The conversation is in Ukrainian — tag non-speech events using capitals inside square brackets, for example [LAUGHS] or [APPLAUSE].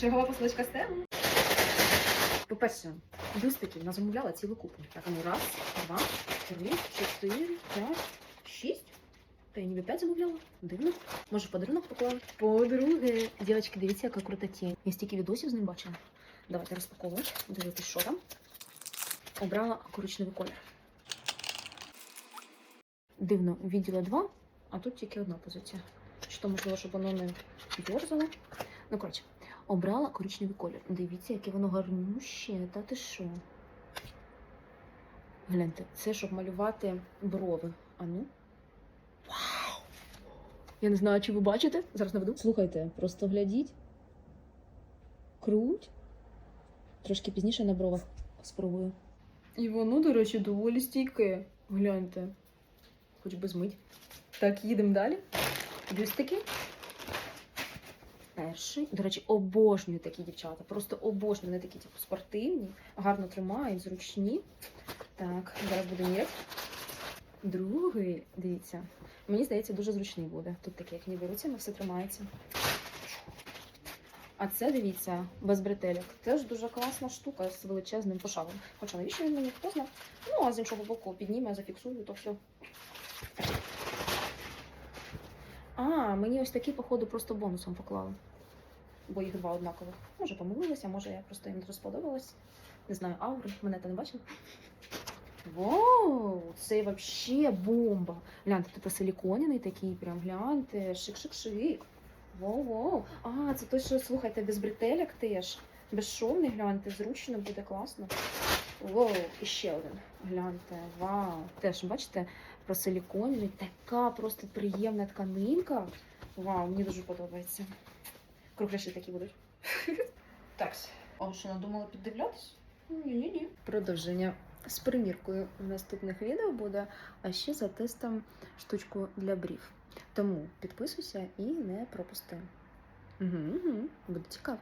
Чергова посилочка стелу. По-перше, бюстики вона замовляла цілу купу. Так, ну раз, два, три, чотири, п'ять, шість. Та я ніби п'ять замовляла. Дивно. Може, в подарунок поклала. По-друге, дівчатки, дивіться, яка крута тінь. Я стільки відосів з ним бачила. Давайте розпаковувати. Дивитись, що там. Обрала коричневий колір. Дивно, відділа два, а тут тільки одна позиція. Чи то можливо, щоб воно не дьорзало. Ну, коротше, обрала коричневий колір. Дивіться, яке воно гарнюще. Та ти що? Гляньте, це щоб малювати брови. А ну. Вау! Я не знаю, чи ви бачите. Зараз наведу. Слухайте, просто глядіть. Круть. Трошки пізніше на бровах спробую. І воно, до речі, доволі стійке. Гляньте. Хоч би змить. Так, їдемо далі. Бюстики. Перший. До речі, обожнюю такі дівчата. Просто обожнюю. Вони такі типу, спортивні, гарно тримають, зручні. Так, зараз буде міряти. Другий, дивіться, мені здається, дуже зручний буде. Тут таке, як ніби руцями все тримається. А це дивіться, без бретелек. Теж дуже класна штука з величезним пошагом. Хоча навіщо він мені хто знає? Ну, а з іншого боку, підніме, зафіксую, то все. А, мені ось такі, походу, просто бонусом поклали. Бо їх два однакових. Може, помилилася, може я просто їм дуже сподобалась. Не знаю, аури, мене ти не бачила. Вау, це вообще бомба. Гляньте, тут силіконяний такий, прям гляньте, шик-шик-шик. Воу-воу. А, це той, що слухайте, без бретелек теж. Безшовний, гляньте, зручно буде класно. Воу, і ще один. Гляньте, вау. Теж, бачите, просиліконений. Така просто приємна тканинка. Вау, мені дуже подобається. Кругляші такі будуть. [LAUGHS] Так, а що надумала піддивлятись? Ні, ні, ні. Продовження з приміркою в наступних відео буде, а ще за тестом штучку для брів. Тому підписуйся і не пропусти. Угу, угу, буде цікаво.